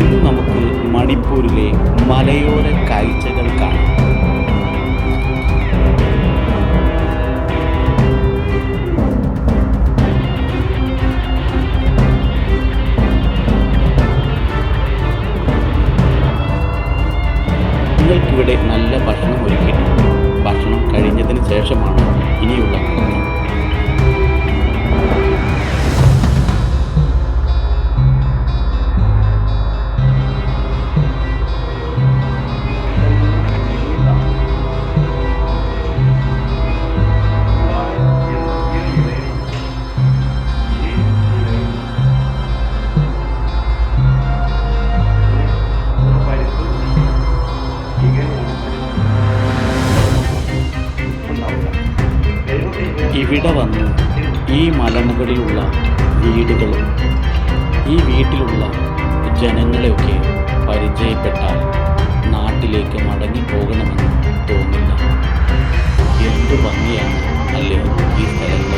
ഇന്ന് നമുക്ക് മണിപ്പൂരിലെ മലയോര കാഴ്ചകൾ കാണാം. നിങ്ങൾക്കിവിടെ നല്ല ഭക്ഷണം ഒരുക്കിയിട്ടുണ്ട്. ഭക്ഷണം കഴിഞ്ഞതിന് ശേഷമാണ് ഇനിയുള്ള ഇവിടെ വന്ന് ഈ മലമുകളിലുള്ള വീടുകളും ഈ വീട്ടിലുള്ള ജനങ്ങളെയൊക്കെ പരിചയപ്പെട്ടാൽ നാട്ടിലേക്ക് മടങ്ങി പോകണമെന്ന് തോന്നില്ല. എന്തു ഭംഗിയാണ് അല്ലേ ഈ സ്ഥലങ്ങളൊക്കെ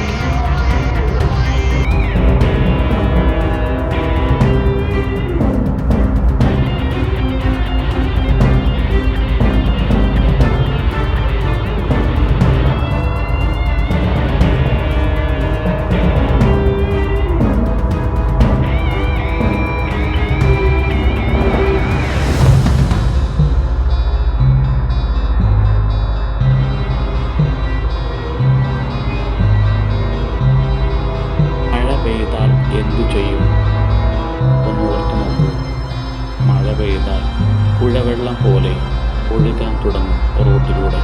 പെയ്താൽ പുഴവെള്ളം പോലെ ഒഴുകാൻ തുടങ്ങും റോഡിലൂടെ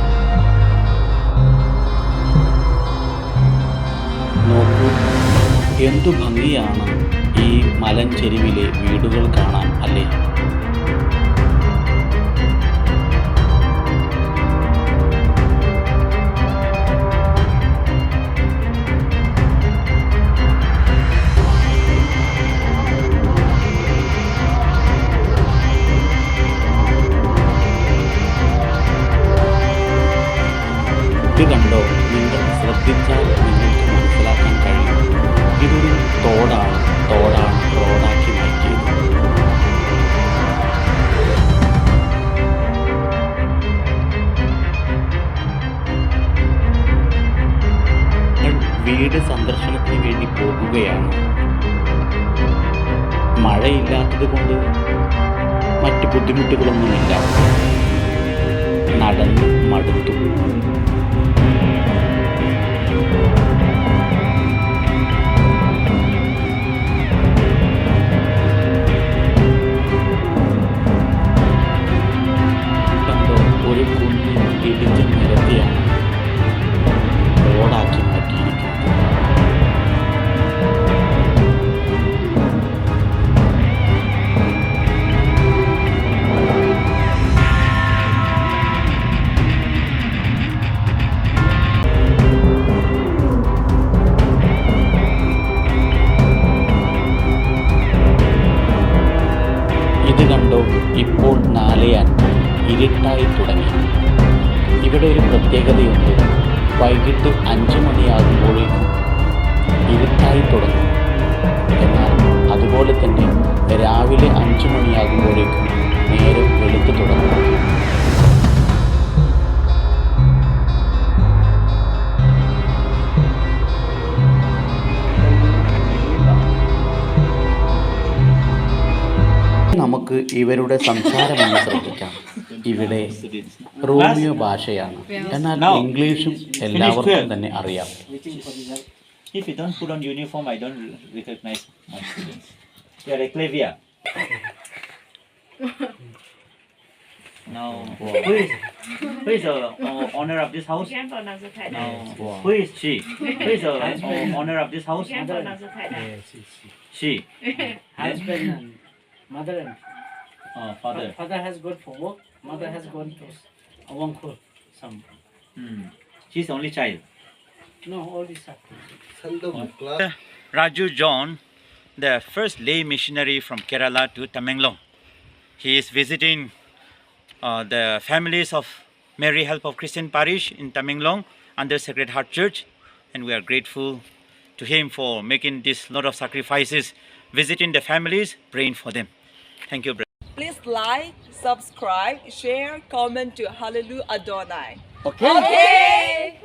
നോക്കൂ എന്തു ഭംഗിയാണ് ഈ മലഞ്ചെരുവിലെ വീടുകൾ കാണാൻ അല്ലേ? വീട് സന്ദർശനത്തിന് വേണ്ടി പോകുകയാണ്. മഴയില്ലാത്തത് കൊണ്ട് മറ്റ് ബുദ്ധിമുട്ടുകളൊന്നുമില്ല. നടന്ന് മടുത്തു. ഇപ്പോൾ നാലയാൻ ഇരുട്ടായി തുടങ്ങി. ഇവിടെ ഒരു പ്രത്യേകതയുണ്ട്. വൈകിട്ട് അഞ്ച് മണിയാകുമ്പോഴേക്കും ഇരുട്ടായി തുടങ്ങും. എന്നാൽ അതുപോലെ തന്നെ രാവിലെ അഞ്ച് മണിയാകുമ്പോഴേക്കും നേരം വെളുത്തു തുടങ്ങും. നമുക്ക് ഇവരുടെ സംസാരമൊന്ന് ശ്രദ്ധിക്കാം ഇവിടെ റോമിയോ ഭാഷയാണ് എന്നാൽ ഇംഗ്ലീഷും എല്ലാവർക്കും തന്നെ അറിയാം If you don't put on uniform, I don't recognize my students. They are eclavia. No. Who is, who is the uh, owner of this house? No. Who is she? Who is the uh, owner of this house? She. Husband. Mother and Uh, father. father has gone for work, mother has gone to Awangkor. Some Hmm. She's the only child. no, all these are. Raju John, the first lay missionary from Kerala to Tamenglong. He is visiting uh, the families of Mary Help of Christian Parish in Tamenglong under Sacred Heart Church, and we are grateful to him for making this lot of sacrifices, visiting the families, praying for them. Thank you, please like, subscribe, share, comment to Hallelujah Adonai. Okay? Okay.